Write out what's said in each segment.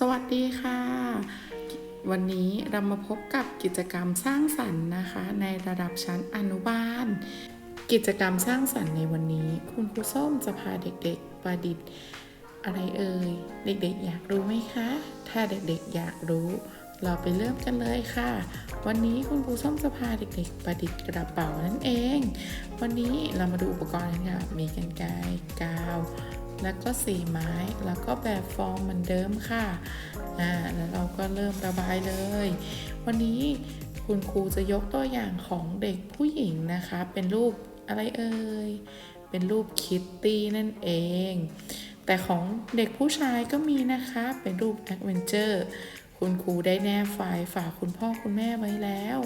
สวัสดีค่ะ วันนี้เรามาพบกับกิจกรรมสร้างสรรค์นะคะ ในระดับชั้นอนุบาล กิจกรรมสร้างสรรค์ในวันนี้ คุณครูส้มจะพาเด็กๆประดิษฐ์อะไรเอ่ย เด็กๆ อยากรู้ไหมคะ ถ้าเด็กๆอยากรู้ เราไปเริ่มกันเลยค่ะ วันนี้คุณครูส้มจะพาเด็กๆ ประดิษฐ์กระเป๋านั่นเอง วันนี้เรามาดูอุปกรณ์กันค่ะมีกันไกรกาว แล้วก็สีไม้แล้วก็แบบฟอร์มเหมือนเดิมค่ะอ่าแล้วเราก็เริ่มระบายเลย วันนี้คุณครูจะยกตัวอย่างของเด็กผู้หญิงนะคะ เป็นรูปอะไรเอ่ยเป็นรูปคิตตี้นั่นเอง แต่ของเด็กผู้ชายก็มีนะคะ เป็นรูปแอดเวนเจอร์คุณครูได้แนบไฟล์ฝากคุณพ่อคุณแม่ไว้แล้ว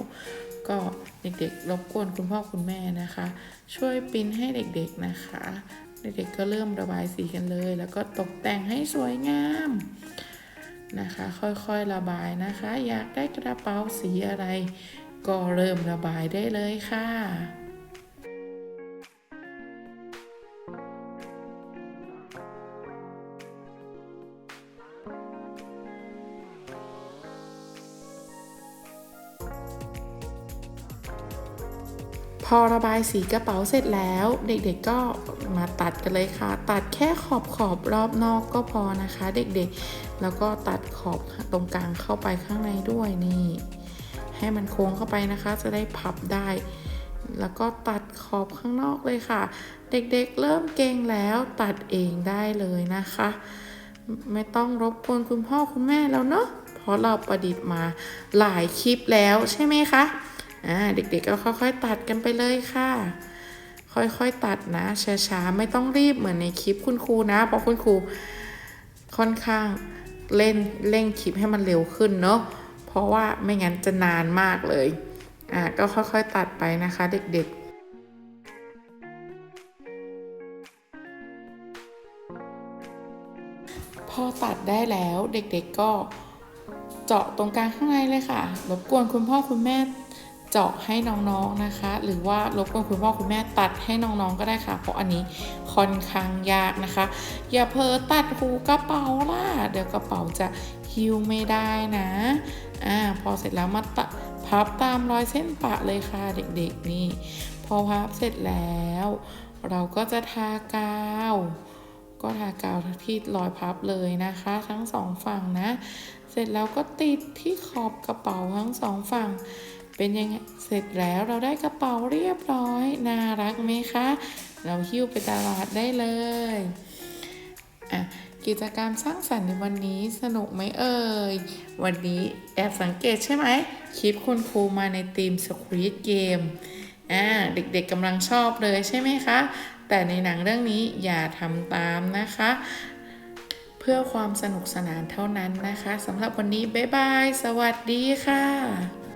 ก็เด็กๆรบกวนคุณพ่อคุณแม่นะคะ ช่วยปิ้นให้เด็กๆนะคะ เด็กๆก็เริ่มระบายสีกันเลย แล้วก็ตกแต่งให้สวยงามนะคะ ค่อยๆระบายนะคะ อยากได้กระเป๋าสีอะไร ก็เริ่มระบายได้เลยค่ะ อระบายสีกระเป๋าเสร็จแล้ว เด็กๆก็มาตัดกันเลยค่ะ ตัดแค่ขอบขอบรอบนอกก็พอนะคะ เด็กๆ แล้วก็ตัดขอบตรงกลางเข้าไปข้างในด้วยนี่ ให้มันโค้งเข้าไปนะคะ จะได้พับได้ แล้วก็ตัดขอบข้างนอกเลยค่ะ เด็กๆ เริ่มเก่งแล้วตัดเองได้เลยนะคะ ไม่ต้องรบกวนคุณพ่อคุณแม่แล้วเนาะเพราะเราประดิษฐ์มาหลายคลิปแล้วใช่ไหมคะ อ่าเด็กๆก็ค่อยๆตัดกันไปเลยค่ะ ค่อยๆตัดนะช้าๆไม่ต้องรีบเหมือนในคลิปคุณครูนะ เพราะคุณครูค่อนข้างเล่นเร่งคลิปให้มันเร็วขึ้นเนาะเพราะว่าไม่งั้นจะนานมากเลยอ่าก็ค่อยๆตัดไปนะคะ เด็กๆพอตัดได้แล้วเด็กๆก็เจาะตรงกลางข้างในเลยค่ะ รบกวนคุณพ่อคุณแม่ เจาะให้น้องๆนะคะ หรือว่ารบกวนคุณพ่อคุณแม่ตัดให้น้องๆก็ได้ค่ะ เพราะอันนี้ค่อนข้างยากนะคะ อย่าเพอตัดหูกระเป๋าล่ะเดี๋ยวกระเป๋าจะฮิวไม่ได้นะอ่าพอเสร็จแล้วมาตัดพับตามรอยเส้นปะเลยค่ะเด็กๆนี่ พอพับเสร็จแล้ว เราก็จะทากาวก็ทากาวที่รอยพับเลยนะคะ ทั้งสองฝั่งนะ เสร็จแล้วก็ติดที่ขอบกระเป๋าทั้งสองฝั่ง เป็นยังไงเสร็จแล้วเราได้กระเป๋าเรียบร้อย น่ารักไหมคะ เราหิ้วไปตลาดได้เลยอะกิจกรรมสร้างสรรค์ในวันนี้สนุกไหมเอ่ย วันนี้แอบสังเกตใช่ไหมคลิปคุณครูมาในทีม Squid Game อ่าเด็กๆกำลังชอบเลยใช่ไหมคะ แต่ในหนังเรื่องนี้อย่าทำตามนะคะ เพื่อความสนุกสนานเท่านั้นนะคะสำหรับวันนี้บ๊ายบาย สวัสดีค่ะ